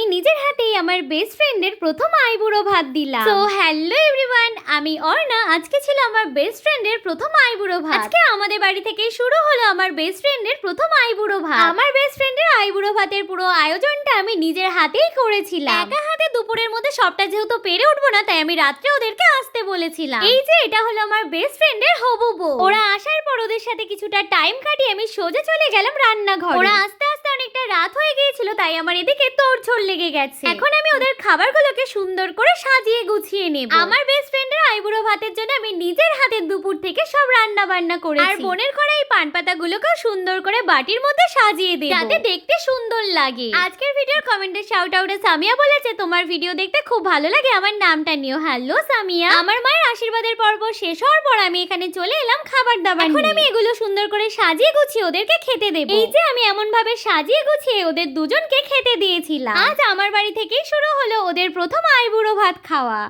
আমি নিজের হাতেই আমার বেস্ট ফ্রেন্ডের প্রথম আইবুড়ো ভাত দিলাম। তো হ্যালো এভরিওয়ান আমি অর্ণা। আজকে ছিল আমার বেস্ট ফ্রেন্ডের প্রথম আইবুড়ো ভাত। আজকে আমাদের বাড়ি থেকেই শুরু হলো আমার বেস্ট ফ্রেন্ডের প্রথম আইবুড়ো ভাত। আমার বেস্ট ফ্রেন্ডের আইবুড়ো ভাতের পুরো আয়োজনটা আমি নিজের হাতেই করেছিলাম। একা হাতে দুপুরের মধ্যে সবটা যেহেতু পেরে উঠবো না তাই আমি রাত্রে ওদেরকে আসতে বলেছিলাম। এই যে এটা হলো আমার বেস্ট ফ্রেন্ডের হবু বউ। ওরা আসার পর ওদের সাথে কিছুটা টাইম কাটিয়ে আমি সোজা চলে গেলাম রান্নাঘরে। ওরা আস্তে রাত হয়ে গিয়েছিল তাই আমার এদিকে তোর তোড়ঝোড় লেগে গেছে। এখন আমি ওদের খাবারগুলোকে সুন্দর করে সাজিয়ে গুছিয়ে নেব। আমার বেস্ট ফ্রেন্ডের আইবুড়ো ভাতের জন্য আমি নিজের হাতে দুপুর থেকে সব রান্না বান্না করেছি। আর বোনের ঘরে পান পাতাগুলোকেও সুন্দর করে বাটির মধ্যে সাজিয়ে দেব। যাতে দেখতে সুন্দর লাগে। আজকের ভিডিওর কমেন্টে শাউট আউটে সামিয়া বলেছে তোমার ভিডিও দেখতে খুব ভালো লাগে। আমার নামটা নিও। হ্যালো সামিয়া। আমার মায়ের আশীর্বাদের পর্ব শেষ হওয়ার পর আমি এখানে চলে এলাম খাবার দাবার এখন আমি এগুলো সুন্দর করে সাজিয়ে গুছিয়ে ওদেরকে খেতে দেব। এই যে আমি এমন ভাবে সাজিয়ে গুছিয়ে ওদের দুজনকে খেতে দিয়েছিলাম। আজ আমার বাড়ি থেকেই শুরু হলো ওদের প্রথম আইবুড়ো ভাত খাওয়া।